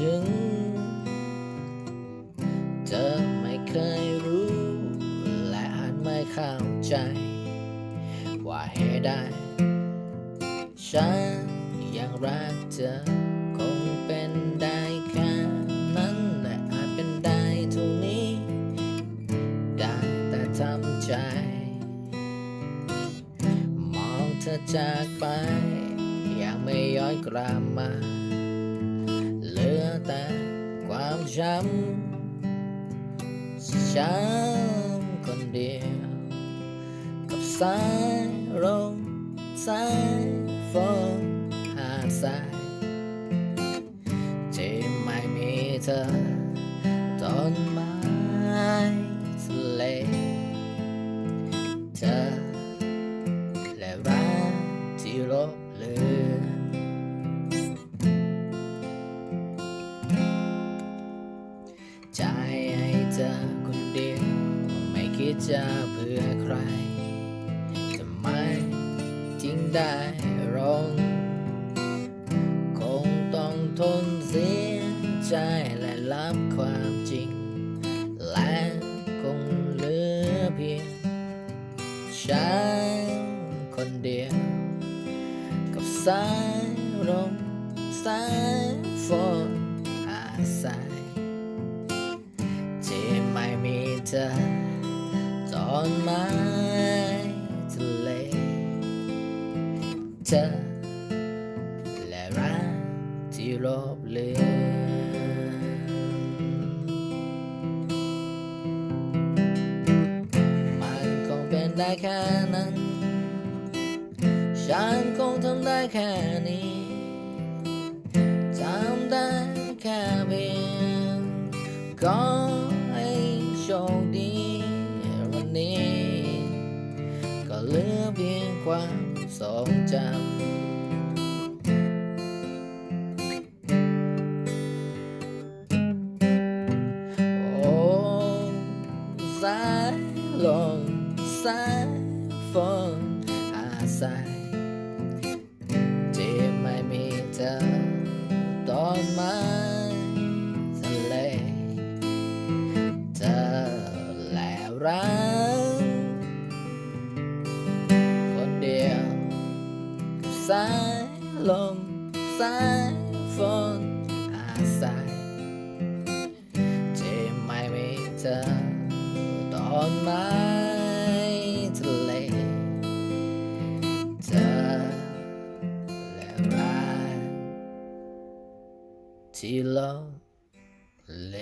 ถึง เธไม่เคยรู้ และอาจไม่เข้าใจ ว่าเหตุใดฉันยังรักเธอคงเป็นได้แค่นั้นและอาจเป็นได้เท่านี้ ได้แต่ทำใจ มองเธอจากไป ยังไม่ย้อนกลับมา ช้ำช้ำคนเดียว กับสายลมสายฝนหาดทรายที่ไม่มีเธอต้นไม้ จะเพื่อใครทำไมจึงได้ร้อง คงต้องทนเสียใจและรับความจริง และคงเหลือเพียงฉันคนเดียว กับสายลมสายฝนอาศัยที่ไม่มีเธอ ต้นไม้ทะเลเธอและรักที่ลบเลือนมันคงเป็นได้แค่นั้น ฉันคงทำได้แค่นี้ทำได้แค่เพียงขอใเหลือเพียงความทรงจำโอ้สายลมสายฝนอาศัยที่ไม่มีเธอต้นไม้ทะเลเธอและรัก สายลมสายฝนอาศัยที่ไม่มีเธอต้นไม้ทะเลเธอและรักที่ลงเล